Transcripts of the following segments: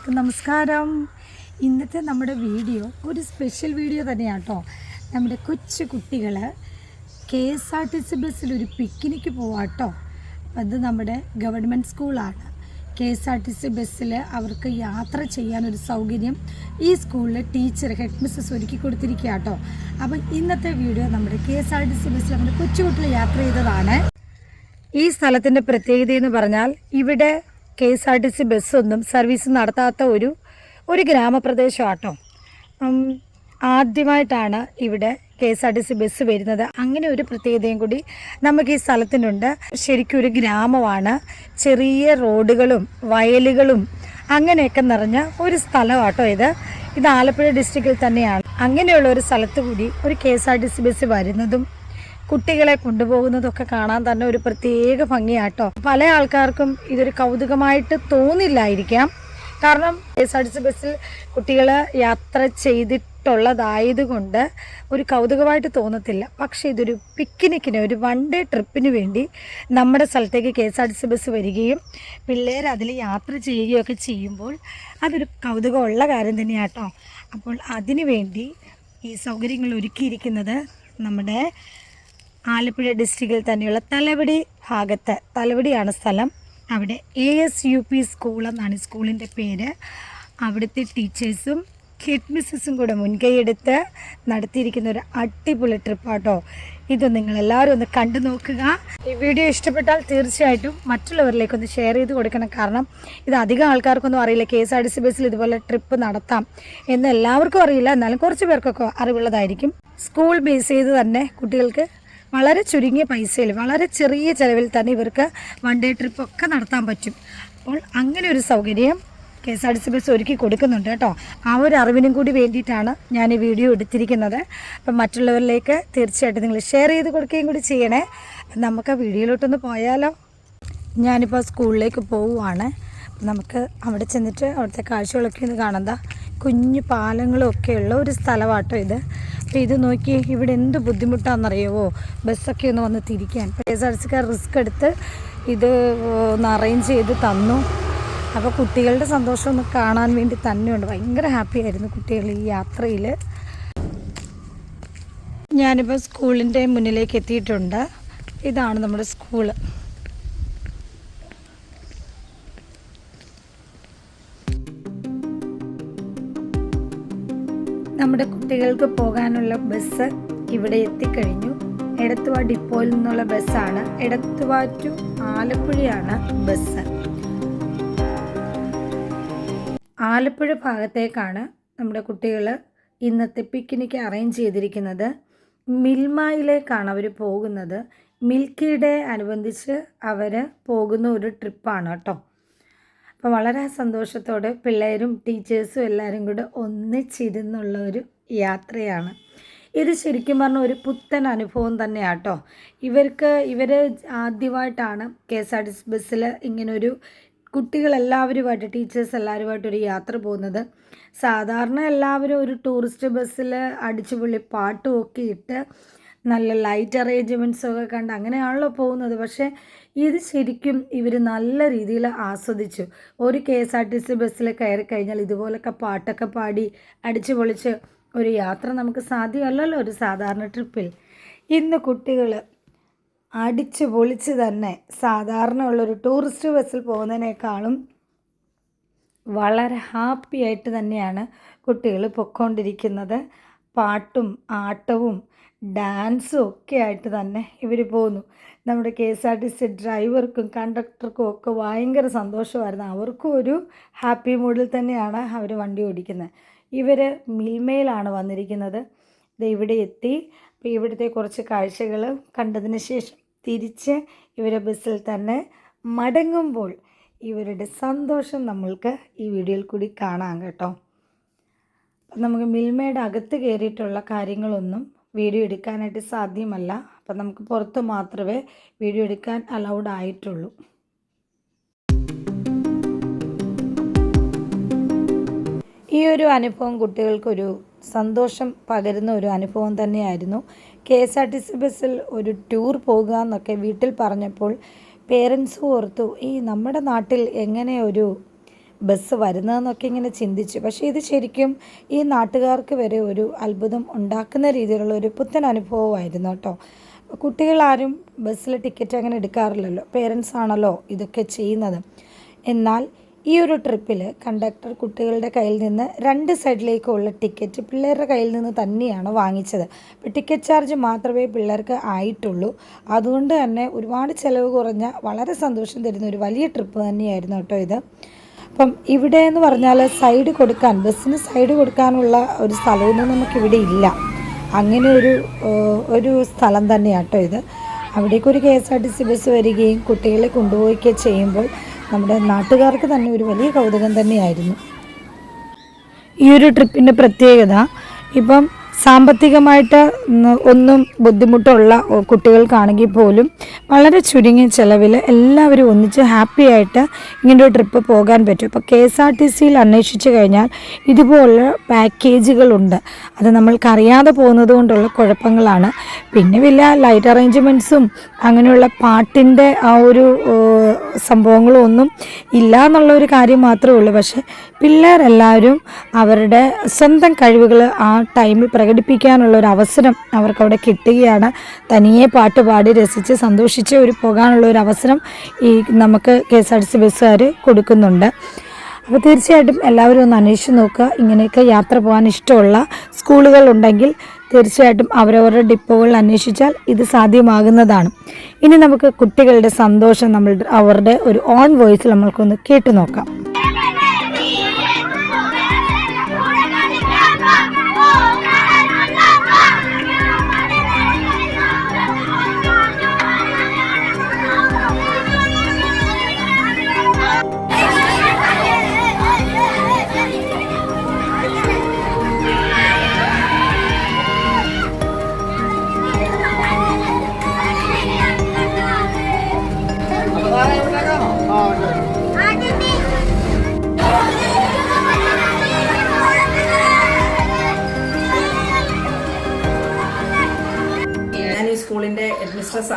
എല്ലാവർക്കും നമസ്കാരം. ഇന്നത്തെ നമ്മുടെ വീഡിയോ ഒരു സ്പെഷ്യൽ വീഡിയോ തന്നെയാണ് കേട്ടോ നമ്മുടെ കൊച്ചു കുട്ടികൾ K S R T C ബസ്സിൽ ഒരു പിക്നിക്ക് പോവാട്ടോ. അത് നമ്മുടെ ഗവൺമെന്റ് സ്കൂളാണ് K S R T C ബസ്സിൽ അവർക്ക് യാത്ര ചെയ്യാനൊരു സൗകര്യം ഈ സ്കൂളിൽ ടീച്ചർ ഹെഡ് മിസ്സസ് ഒരുക്കി കൊടുത്തിരിക്കുക കേട്ടോ അപ്പം ഇന്നത്തെ വീഡിയോ നമ്മുടെ K S R T C ബസ്സിൽ നമ്മുടെ കൊച്ചുകുട്ടികൾ യാത്ര ചെയ്തതാണ്. ഈ സ്ഥലത്തിന്റെ പ്രത്യേകത എന്ന് പറഞ്ഞാൽ ഇവിടെ K S R T C ബസ്സൊന്നും service നടത്താത്ത ഒരു ഒരു ഗ്രാമപ്രദേശമാട്ടോ. ആദ്യമായിട്ടാണ് ഇവിടെ K S R T C bus വരുന്നത്. അങ്ങനെ ഒരു പ്രത്യേകതയും കൂടി നമുക്ക് ഈ സ്ഥലത്തിനുണ്ട്. ശരിക്കും ഒരു ഗ്രാമമാണ്. ചെറിയ റോഡുകളും വയലുകളും അങ്ങനെയൊക്കെ നിറഞ്ഞ ഒരു സ്ഥലമാട്ടോ ഇത്. ഇത് ആലപ്പുഴ ഡിസ്ട്രിക്റ്റിൽ തന്നെയാണ്. അങ്ങനെയുള്ള ഒരു സ്ഥലത്ത് കൂടി ഒരു K S R T C bus വരുന്നതും കുട്ടികളെ കൊണ്ടുപോകുന്നതൊക്കെ കാണാൻ തന്നെ ഒരു പ്രത്യേക ഭംഗിയാട്ടോ. പല ആൾക്കാർക്കും ഇതൊരു കൗതുകമായിട്ട് തോന്നില്ലായിരിക്കാം. കാരണം K S R T C ബസ്സിൽ കുട്ടികൾ യാത്ര ചെയ്തിട്ടുള്ളതായതുകൊണ്ട് ഒരു കൗതുകമായിട്ട് തോന്നത്തില്ല. പക്ഷേ ഇതൊരു പിക്നിക്കിന് ഒരു വൺ ഡേ ട്രിപ്പിന് വേണ്ടി നമ്മുടെ സ്ഥലത്തേക്ക് K S R T C bus വരികയും പിള്ളേർ അതിൽ യാത്ര ചെയ്യുകയൊക്കെ ചെയ്യുമ്പോൾ അതൊരു കൗതുകമുള്ള കാര്യം തന്നെയാട്ടോ. അപ്പോൾ അതിനുവേണ്ടി ഈ സൗകര്യങ്ങൾ ഒരുക്കിയിരിക്കുന്നത് നമ്മുടെ ആലപ്പുഴ ഡിസ്ട്രിക്റ്റിൽ തന്നെയുള്ള തലവടി ഭാഗത്ത് തലവടിയാണ് സ്ഥലം. അവിടെ A S U P school എന്നാണ് സ്കൂളിന്റെ പേര്. അവിടുത്തെ ടീച്ചേഴ്സും ഹെഡ് മിസ്സസും കൂടെ മുൻകൈയെടുത്ത് നടത്തിയിരിക്കുന്ന ഒരു അടിപൊളി ട്രിപ്പാട്ടോ ഇത് നിങ്ങളെല്ലാവരും ഒന്ന് കണ്ടു നോക്കുക. ഈ വീഡിയോ ഇഷ്ടപ്പെട്ടാൽ തീർച്ചയായിട്ടും മറ്റുള്ളവരിലേക്ക് ഒന്ന് ഷെയർ ചെയ്ത് കൊടുക്കണം. കാരണം ഇത് അധികം ആൾക്കാർക്കൊന്നും അറിയില്ല. K S R T C ബസ്സിൽ ഇതുപോലെ ട്രിപ്പ് നടത്താം എന്ന് എല്ലാവർക്കും അറിയില്ല. എന്നാലും കുറച്ച് പേർക്കൊക്കെ അറിവുള്ളതായിരിക്കും. സ്കൂൾ ബേസ് ചെയ്ത് തന്നെ കുട്ടികൾക്ക് വളരെ ചുരുങ്ങിയ പൈസയിൽ വളരെ ചെറിയ ചിലവിൽ തന്നെ ഇവർക്ക് വൺ ഡേ ട്രിപ്പൊക്കെ നടത്താൻ പറ്റും. അപ്പോൾ അങ്ങനെ ഒരു സൗകര്യം K S R T C bus ഒരുക്കി കൊടുക്കുന്നുണ്ട് കേട്ടോ. ആ ഒരു അറിവിനും കൂടി വേണ്ടിയിട്ടാണ് ഞാൻ ഈ വീഡിയോ എടുത്തിരിക്കുന്നത്. അപ്പം മറ്റുള്ളവരിലേക്ക് തീർച്ചയായിട്ടും നിങ്ങൾ ഷെയർ ചെയ്ത് കൊടുക്കുകയും കൂടി ചെയ്യണേ. നമുക്ക് നമുക്ക് വീഡിയോയിലോട്ടൊന്ന് പോയാലോ? ഞാനിപ്പോൾ സ്കൂളിലേക്ക് പോവുകയാണ് നമുക്ക് അവിടെ ചെന്നിട്ട് അവിടുത്തെ കാഴ്ചകളൊക്കെ ഒന്ന് കാണണ്ട കുഞ്ഞു പാലങ്ങളും ഒക്കെ ഉള്ള ഒരു സ്ഥലമാട്ടോ ഇത്. അപ്പോൾ ഇത് നോക്കി ഇവിടെ എന്ത് ബുദ്ധിമുട്ടാണെന്നറിയാവോ? ബസ്സൊക്കെ ഒന്ന് വന്ന് തിരിക്കാൻ. കെ എസ് ആർ സിക്കാർ റിസ്ക് എടുത്ത് ഇത് ഒന്ന് അറേഞ്ച് ചെയ്ത് തന്നു. അപ്പോൾ കുട്ടികളുടെ സന്തോഷം ഒന്ന് കാണാൻ വേണ്ടി തന്നെയുണ്ട്. ഭയങ്കര ഹാപ്പി ആയിരുന്നു കുട്ടികൾ ഈ യാത്രയിൽ ഞാനിപ്പോൾ സ്കൂളിന്റെ മുന്നിലേക്ക് എത്തിയിട്ടുണ്ട്. ഇതാണ് നമ്മുടെ സ്കൂൾ. കുട്ടികൾക്ക് പോകാനുള്ള ബസ് ഇവിടെ എത്തിക്കഴിഞ്ഞു. എടത്തുവ ഡിപ്പോയിൽ നിന്നുള്ള ബസ്സാണ്. എടത്തുവ ടു ആലപ്പുഴയാണ് ബസ്. ആലപ്പുഴ ഭാഗത്തേക്കാണ് നമ്മുടെ കുട്ടികൾ ഇന്നത്തെ പിക്നിക്ക് അറേഞ്ച് ചെയ്തിരിക്കുന്നത്. മിൽമയിലേക്കാണ് അവർ പോകുന്നത്. മിൽക്കി ഡേ അനുബന്ധിച്ച് അവർ പോകുന്ന ഒരു ട്രിപ്പാണ് കേട്ടോ. അപ്പോൾ വളരെ സന്തോഷത്തോടെ പിള്ളേരും ടീച്ചേഴ്സും എല്ലാവരും കൂടെ ഒന്നിച്ചിരുന്നുള്ള ഒരു യാത്രയാണ്. ഇത് ശരിക്കും പറഞ്ഞ ഒരു പുത്തൻ അനുഭവം തന്നെയാണ് കേട്ടോ ഇവർക്ക് ഇവർ ആദ്യമായിട്ടാണ് K S R T C ബസ്സിൽ ഇങ്ങനൊരു കുട്ടികളെല്ലാവരുമായിട്ട് ടീച്ചേഴ്സ് എല്ലാവരുമായിട്ടൊരു യാത്ര പോകുന്നത്. സാധാരണ എല്ലാവരും ഒരു ടൂറിസ്റ്റ് ബസ്സിൽ അടിച്ചുപൊളി പാട്ടും ഒക്കെ ഇട്ട് നല്ല ലൈറ്റ് അറേഞ്ച്മെന്റ്സ് ഒക്കെ കണ്ട് അങ്ങനെയാണല്ലോ പോകുന്നത്. പക്ഷേ ഇത് ശരിക്കും ഇവർ നല്ല രീതിയിൽ ആസ്വദിച്ചു. ഒരു K S R T C ബസ്സിൽ കയറി കഴിഞ്ഞാൽ ഇതുപോലൊക്കെ പാട്ടൊക്കെ പാടി അടിച്ചു പൊളിച്ച് ഒരു യാത്ര നമുക്ക് സാധ്യമല്ലല്ലോ ഒരു സാധാരണ ട്രിപ്പിൽ. ഇന്ന് കുട്ടികൾ അടിച്ചു പൊളിച്ച് തന്നെ സാധാരണ ഉള്ളൊരു ടൂറിസ്റ്റ് ബസ്സിൽ പോകുന്നതിനേക്കാളും വളരെ ഹാപ്പി ആയിട്ട് തന്നെയാണ് കുട്ടികൾ പൊയ്ക്കൊണ്ടിരിക്കുന്നത്. പാട്ടും ആട്ടവും ഡാൻസും ഒക്കെ ആയിട്ട് തന്നെ ഇവർ പോകുന്നു. നമ്മുടെ K S R T C ഡ്രൈവർക്കും കണ്ടക്ടർക്കും ഒക്കെ ഭയങ്കര സന്തോഷമായിരുന്നു. അവർക്കും ഒരു ഹാപ്പി മൂഡിൽ തന്നെയാണ് അവർ വണ്ടി ഓടിക്കുന്നത്. ഇവർ മിൽമയിലാണ് വന്നിരിക്കുന്നത്. ഇവിടെ എത്തി. അപ്പോൾ ഇവിടുത്തെ കുറച്ച് കാഴ്ചകൾ കണ്ടതിന് ശേഷം തിരിച്ച് ഇവരെ ബസ്സിൽ തന്നെ മടങ്ങുമ്പോൾ ഇവരുടെ സന്തോഷം നമ്മൾക്ക് ഈ വീഡിയോയിൽ കൂടി കാണാം കേട്ടോ. നമുക്ക് മിൽമയുടെ അകത്ത് കയറിയിട്ടുള്ള കാര്യങ്ങളൊന്നും വീഡിയോ എടുക്കാനായിട്ട് സാധ്യമല്ല. അപ്പം നമുക്ക് പുറത്ത് മാത്രമേ വീഡിയോ എടുക്കാൻ അലൗഡ് ആയിട്ടുള്ളൂ. ഈ ഒരു അനുഭവം കുട്ടികൾക്കൊരു സന്തോഷം പകരുന്ന ഒരു അനുഭവം തന്നെയായിരുന്നു. K S R T C ബസ്സിൽ ഒരു ടൂർ പോകുക എന്നൊക്കെ വീട്ടിൽ പറഞ്ഞപ്പോൾ പേരൻസ് ഓർത്തു ഈ നമ്മുടെ നാട്ടിൽ എങ്ങനെ ഒരു ബസ് വരുന്നതെന്നൊക്കെ ഇങ്ങനെ ചിന്തിച്ചു. പക്ഷേ ഇത് ശരിക്കും ഈ നാട്ടുകാർക്ക് വരെ ഒരു അത്ഭുതം ഉണ്ടാക്കുന്ന രീതിയിലുള്ള ഒരു പുത്തൻ അനുഭവമായിരുന്നു കേട്ടോ. കുട്ടികളാരും ബസ്സിൽ ടിക്കറ്റ് അങ്ങനെ എടുക്കാറില്ലല്ലോ. പേരൻസ് ആണല്ലോ ഇതൊക്കെ ചെയ്യുന്നത്. എന്നാൽ ഈ ഒരു ട്രിപ്പിൽ കണ്ടക്ടർ കുട്ടികളുടെ കയ്യിൽ നിന്ന് രണ്ട് സൈഡിലേക്കുള്ള ടിക്കറ്റ് പിള്ളേരുടെ കയ്യിൽ നിന്ന് തന്നെയാണ് വാങ്ങിച്ചത്. അപ്പോൾ ടിക്കറ്റ് ചാർജ് മാത്രമേ പിള്ളേർക്ക് ആയിട്ടുള്ളൂ. അതുകൊണ്ട് തന്നെ ഒരുപാട് ചിലവ് കുറഞ്ഞ വളരെ സന്തോഷം തരുന്ന ഒരു വലിയ ട്രിപ്പ് തന്നെയായിരുന്നു കേട്ടോ ഇത്. അപ്പം ഇവിടെ എന്ന് പറഞ്ഞാൽ സൈഡ് കൊടുക്കാൻ ബസ്സിന് സൈഡ് കൊടുക്കാനുള്ള ഒരു സ്ഥലമൊന്നും നമുക്കിവിടെ ഇല്ല. അങ്ങനെ ഒരു ഒരു സ്ഥലം തന്നെയാട്ടോ ഇത്. അവിടേക്കൊരു K S R T C bus വരികയും കുട്ടികളെ കൊണ്ടുപോവുകയൊക്കെ ചെയ്യുമ്പോൾ നമ്മുടെ നാട്ടുകാർക്ക് തന്നെ ഒരു വലിയ കൗതുകം തന്നെയായിരുന്നു. ഈ ഒരു ട്രിപ്പിന്റെ പ്രത്യേകത ഇപ്പം സാമ്പത്തികമായിട്ട് ഒന്നും ബുദ്ധിമുട്ടുള്ള കുട്ടികൾക്കാണെങ്കിൽ പോലും വളരെ ചുരുങ്ങിയ ചിലവിൽ എല്ലാവരും ഒന്നിച്ച് ഹാപ്പി ആയിട്ട് ഇങ്ങനെ ഒരു ട്രിപ്പ് പോകാൻ പറ്റും. ഇപ്പോൾ കെ എസ് ആർ ടി സിയിൽ അന്വേഷിച്ച് കഴിഞ്ഞാൽ ഇതുപോലുള്ള പാക്കേജുകളുണ്ട്. അത് നമ്മൾക്കറിയാതെ പോകുന്നത് കൊണ്ടുള്ള കുഴപ്പങ്ങളാണ്. പിന്നെ വലിയ ലൈറ്റ് അറേഞ്ച്മെന്റ്സും അങ്ങനെയുള്ള പാട്ടിന്റെ ആ ഒരു സംഭവങ്ങളും ഒന്നും ഇല്ല എന്നുള്ള ഒരു കാര്യം മാത്രമേ ഉള്ളൂ. പക്ഷേ പിള്ളേരെല്ലാവരും അവരുടെ സ്വന്തം കഴിവുകൾ ആ ടൈമിൽ പ്രകടിപ്പിക്കാനുള്ള ഒരു അവസരം അവർക്കവിടെ കിട്ടുകയാണ്. തനിയെ പാട്ട് പാടി രസിച്ച് സന്തോഷിച്ച് ഒരു പോകാനുള്ള ഒരു അവസരം ഈ നമുക്ക് K S R T C ബസ്സുകാർ കൊടുക്കുന്നുണ്ട്. അപ്പോൾ തീർച്ചയായിട്ടും എല്ലാവരും ഒന്ന് അന്വേഷിച്ച് നോക്കുക. ഇങ്ങനെയൊക്കെ യാത്ര പോകാൻ ഇഷ്ടമുള്ള സ്കൂളുകൾ ഉണ്ടെങ്കിൽ തീർച്ചയായിട്ടും അവരവരുടെ ഡിപ്പോകളിൽ അന്വേഷിച്ചാൽ ഇത് സാധ്യമാകുന്നതാണ്. ഇനി നമുക്ക് കുട്ടികളുടെ സന്തോഷം നമ്മൾ അവരുടെ ഒരു ഓൺ വോയിസ് നമ്മൾക്കൊന്ന് കേട്ടു നോക്കാം.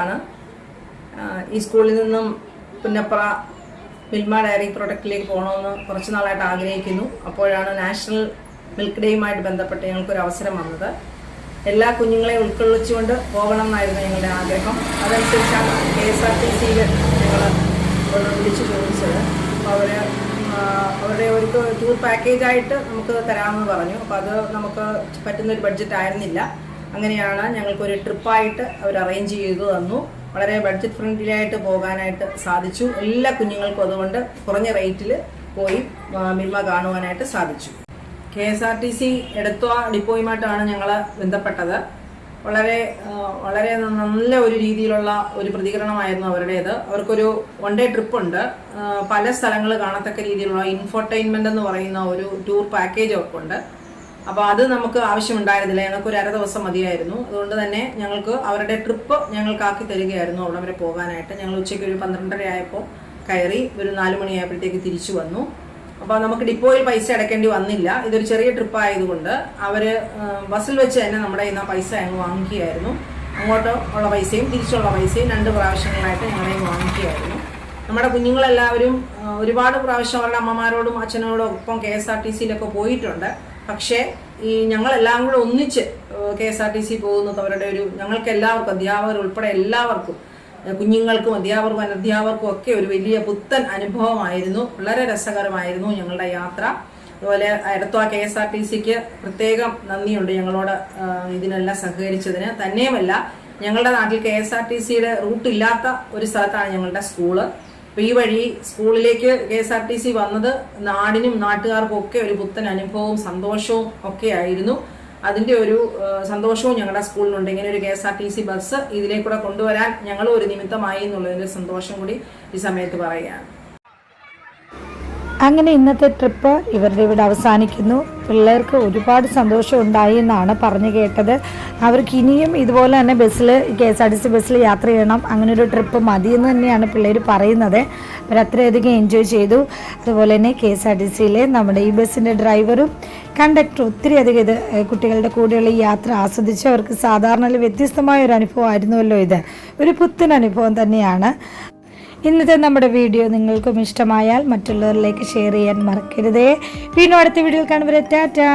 ആണ്. ഈ സ്കൂളിൽ നിന്നും പുന്നപ്ര മിൽമ ഡയറി പ്രൊഡക്റ്റിലേക്ക് പോകണമെന്ന് കുറച്ച് നാളായിട്ട് ആഗ്രഹിക്കുന്നു. അപ്പോഴാണ് നാഷണൽ മിൽക്ക് ഡേയുമായിട്ട് ബന്ധപ്പെട്ട് ഞങ്ങൾക്കൊരു അവസരം വന്നത്. എല്ലാ കുഞ്ഞുങ്ങളെയും ഉൾക്കൊള്ളിച്ചുകൊണ്ട് പോകണം എന്നായിരുന്നു ഞങ്ങളുടെ ആഗ്രഹം. അതനുസരിച്ചാണ് കെ എസ് ആർ ടി സിയിൽ ഞങ്ങൾ വിളിച്ചു ചോദിച്ചത്. അപ്പോൾ അവർ അവരുടെ ഒരു ടൂർ പാക്കേജായിട്ട് നമുക്ക് തരാമെന്ന് പറഞ്ഞു. അപ്പോൾ അത് നമുക്ക് പറ്റുന്നൊരു ബഡ്ജറ്റ് ആയിരുന്നില്ല അങ്ങനെയാണ് ഞങ്ങൾക്കൊരു ട്രിപ്പായിട്ട് അവർ അറേഞ്ച് ചെയ്തു തന്നു. വളരെ ബഡ്ജറ്റ് ഫ്രണ്ട്ലി ആയിട്ട് പോകാനായിട്ട് സാധിച്ചു. എല്ലാ കുഞ്ഞുങ്ങൾക്കും അതുകൊണ്ട് കുറഞ്ഞ റേറ്റിൽ പോയി മിൽമ കാണുവാനായിട്ട് സാധിച്ചു. K S R T C Edathua ഡിപ്പോയുമായിട്ടാണ് ഞങ്ങൾ ബന്ധപ്പെട്ടത്. വളരെ വളരെ നല്ല ഒരു രീതിയിലുള്ള ഒരു പ്രതികരണമായിരുന്നു അവരുടേത്. അവർക്കൊരു വൺ ഡേ ട്രിപ്പ് ഉണ്ട്. പല സ്ഥലങ്ങൾ കാണത്തക്ക രീതിയിലുള്ള ഇൻഫോർടൈൻമെന്റ് എന്ന് പറയുന്ന ഒരു ടൂർ പാക്കേജ് അവർക്കുണ്ട് അപ്പോൾ അത് നമുക്ക് ആവശ്യമുണ്ടായിരുന്നില്ല. ഞങ്ങൾക്ക് ഒരു അര ദിവസം മതിയായിരുന്നു. അതുകൊണ്ട് തന്നെ ഞങ്ങൾക്ക് അവരുടെ ട്രിപ്പ് ഞങ്ങൾക്കാക്കി തരികയായിരുന്നു അവിടെ വരെ പോകാനായിട്ട്. ഞങ്ങൾ ഉച്ചയ്ക്ക് ഒരു പന്ത്രണ്ടര ആയപ്പോൾ കയറി ഒരു നാല് മണിയായപ്പോഴത്തേക്ക് തിരിച്ചു വന്നു. അപ്പോൾ നമുക്ക് ഡിപ്പോയിൽ പൈസ അടയ്ക്കേണ്ടി വന്നില്ല. ഇതൊരു ചെറിയ ട്രിപ്പ് ആയതുകൊണ്ട് അവർ ബസ്സിൽ വെച്ച് തന്നെ നമ്മുടെ ഇന്ന് പൈസ അങ്ങ് വാങ്ങിക്കുകയായിരുന്നു. അങ്ങോട്ട് ഉള്ള പൈസയും തിരിച്ചുള്ള പൈസയും രണ്ട് പ്രാവശ്യങ്ങളായിട്ട് ഞങ്ങളെ വാങ്ങിക്കുകയായിരുന്നു. നമ്മുടെ കുഞ്ഞുങ്ങളെല്ലാവരും ഒരുപാട് പ്രാവശ്യം അവരുടെ അമ്മമാരോടും അച്ഛനോടും ഒപ്പം കെ എസ് ആർ ടി സിയിലൊക്കെ പോയിട്ടുണ്ട്. പക്ഷേ ഈ ഞങ്ങളെല്ലാം കൂടെ ഒന്നിച്ച് K S R T C പോകുന്നത് അവരുടെ ഒരു ഞങ്ങൾക്ക് എല്ലാവർക്കും അധ്യാപകർ ഉൾപ്പെടെ എല്ലാവർക്കും കുഞ്ഞുങ്ങൾക്കും അധ്യാപകർക്കും അനധ്യാപകർക്കും ഒക്കെ ഒരു വലിയ പുത്തൻ അനുഭവമായിരുന്നു. വളരെ രസകരമായിരുന്നു ഞങ്ങളുടെ യാത്ര. അതുപോലെ Edathua K S R T സിക്ക് പ്രത്യേകം നന്ദിയുണ്ട് ഞങ്ങളോട് ഇതിനെല്ലാം സഹകരിച്ചതിന്. തന്നെയുമല്ല ഞങ്ങളുടെ നാട്ടിൽ കെ എസ് ആർ ടി സിയുടെ റൂട്ടില്ലാത്ത ഒരു സ്ഥലത്താണ് ഞങ്ങളുടെ സ്കൂൾ. അപ്പോൾ ഈ വഴി സ്കൂളിലേക്ക് K S R T C വന്നത് നാടിനും നാട്ടുകാർക്കും ഒക്കെ ഒരു പുത്തൻ അനുഭവവും സന്തോഷവും ഒക്കെ ആയിരുന്നു. അതിന്റെ ഒരു സന്തോഷവും ഞങ്ങളുടെ സ്കൂളിനുണ്ട് ഇങ്ങനെ ഒരു K S R T C bus ഇതിലേക്കൂടെ കൊണ്ടുവരാൻ ഞങ്ങളും ഒരു നിമിത്തമായി എന്നുള്ളതിന്റെ സന്തോഷം കൂടി ഈ സമയത്ത് പറയുകയാണ്. അങ്ങനെ ഇന്നത്തെ ട്രിപ്പ് ഇവരുടെ ഇവിടെ അവസാനിക്കുന്നു. പിള്ളേർക്ക് ഒരുപാട് സന്തോഷം ഉണ്ടായി എന്നാണ് പറഞ്ഞു കേട്ടത്. അവർക്ക് ഇനിയും ഇതുപോലെ തന്നെ ബസ്സിൽ K S R T C ബസ്സിൽ യാത്ര ചെയ്യണം. അങ്ങനെ ഒരു ട്രിപ്പ് മതിയെന്ന് തന്നെയാണ് പിള്ളേർ പറയുന്നത്. അവർ അത്രയധികം എൻജോയ് ചെയ്തു. അതുപോലെ തന്നെ കെ എസ് ആർ ടി സിയിലെ നമ്മുടെ ഈ ബസ്സിന്റെ ഡ്രൈവറും കണ്ടക്ടറും ഒത്തിരി അധികം ഇത് കുട്ടികളുടെ കൂടെയുള്ള ഈ യാത്ര ആസ്വദിച്ച് അവർക്ക് സാധാരണ വ്യത്യസ്തമായ ഒരു അനുഭവമായിരുന്നുവല്ലോ ഇത്. ഒരു പുത്തൻ അനുഭവം തന്നെയാണ്. ഇന്നത്തെ നമ്മുടെ വീഡിയോ നിങ്ങൾക്കും ഇഷ്ടമായാൽ മറ്റുള്ളവരിലേക്ക് ഷെയർ ചെയ്യാൻ മറക്കരുതേ. വീണ്ടും അടുത്ത വീഡിയോയിൽ കാണുമ്പോൾ ടാറ്റാ.